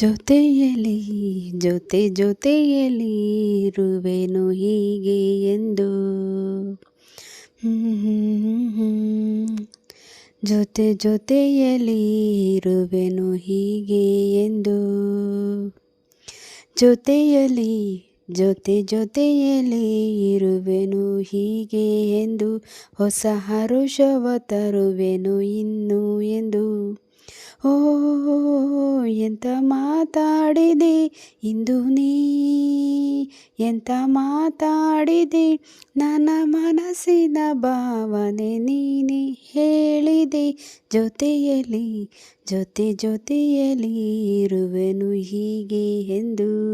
ಜೊತೆಯಲಿ ಜೊತೆ ಜೊತೆಯಲಿ ಇರುವೆನು ಹೀಗೆ ಎಂದು. ಜೊತೆ, ಜೊತೆಯಲಿ ಇರುವೆನು ಹೀಗೆ ಎಂದು. ಜೊತೆಯಲಿ, ಜೊತೆ, ಜೊತೆಯಲಿ ಇರುವೆನು ಹೀಗೆ ಎಂದು. ಹೊಸ ಹರುಷವ ತರುವೆನು ಇನ್ನು ಎಂದು. ಓ, ಎಂತ ಮಾತಾಡಿದೆ ಇಂದು ನೀ? ಎಂತ ಮಾತಾಡಿದೆ ನನ್ನ ಮನಸ್ಸಿನ ಭಾವನೆ ನೀನೆ ಹೇಳಿದೆ? ಜೊತೆಯಲ್ಲಿ, ಜೊತೆ ಜೊತೆಯಲ್ಲಿ ಇರುವೆನು ಹೀಗೆ ಎಂದು.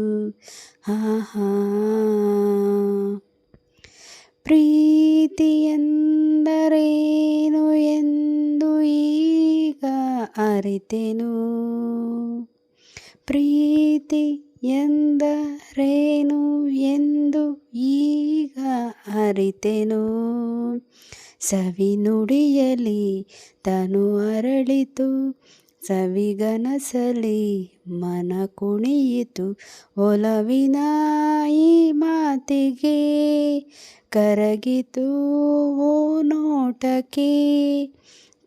ಆಹಾ. ಹಾ ಅರಿತೆನು? ಪ್ರೀತಿ ಎಂದರೇನು ಎಂದು ಈಗ ಅರಿತೆನು? ಸವಿ ನುಡಿಯಲಿ ತನು ಅರಳಿತು ಸವಿಗನಸಲಿ ಮನ ಕುಣಿಯಿತು, ಒಲವಿನ ಈ ಮಾತಿಗೆ ಕರಗಿತು ಓ ನೋಟಕ್ಕೆ.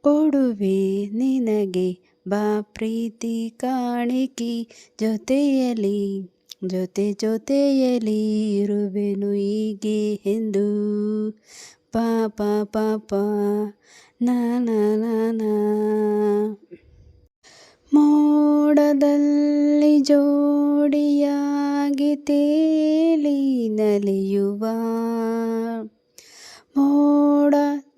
ಕೊಡುವೆ ನಿನಗೆ. ಬಾ ಪ್ರೀತಿ ಕಾಣಿಕಿ ಜೊತೆಯಲಿ ಜೊತೆ ಜೊತೆಯಲಿ ಇರುವೆನು ಹೀಗೆ ಎಂದು. ಪಾಪ ಪಾಪ ನಾನ ಮೋಡದಲ್ಲಿ ಜೋಡಿಯಾಗಿ ತೇಲಿ ನಲಿಯುವ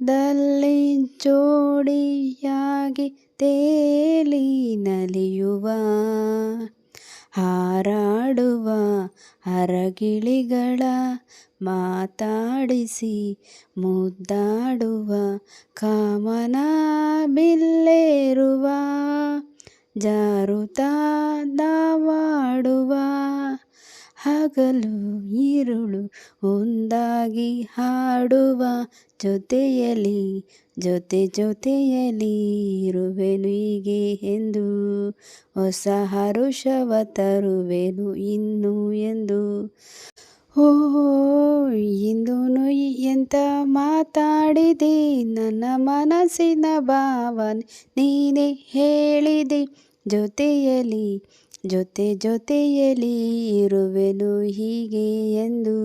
ಮೋಡದಲ್ಲಿ ಜೋಡಿಯಾಗಿ ತೇಲಿ ನಲಿಯುವ ಹಾರಾಡುವ ಅರಗಿಳಿಗಳ ಮಾತಾಡಿಸಿ ಮುದ್ದಾಡುವ ಕಾಮನ ಬಿಲ್ಲೇರುವ ಜಾರುತ್ತಾ ದಾವಾಡುವ ಹಗಲು ಇರುಳು ಒಂದಾಗಿ ಹಾಡುವ ಜೊತೆಯಲಿ ಜೊತೆ ಜೊತೆಯಲಿ ಇರುವೆನು ಹೀಗೆ ಎಂದು, ಹೊಸ ಹರುಷವ ತರುವೆನು ಇನ್ನು ಎಂದು. ಓ, ಇಂದು ಎಂತ ಮಾತಾಡಿದೆ, ನನ್ನ ಮನಸ್ಸಿನ ಭಾವನೆ ನೀನೆ ಹೇಳಿದೆ ಜೊತೆಯಲಿ ಜೊತೆ ಜೊತೆಯಲ್ಲಿ ಇರುವೆನು ಹೀಗೆ ಎಂದು.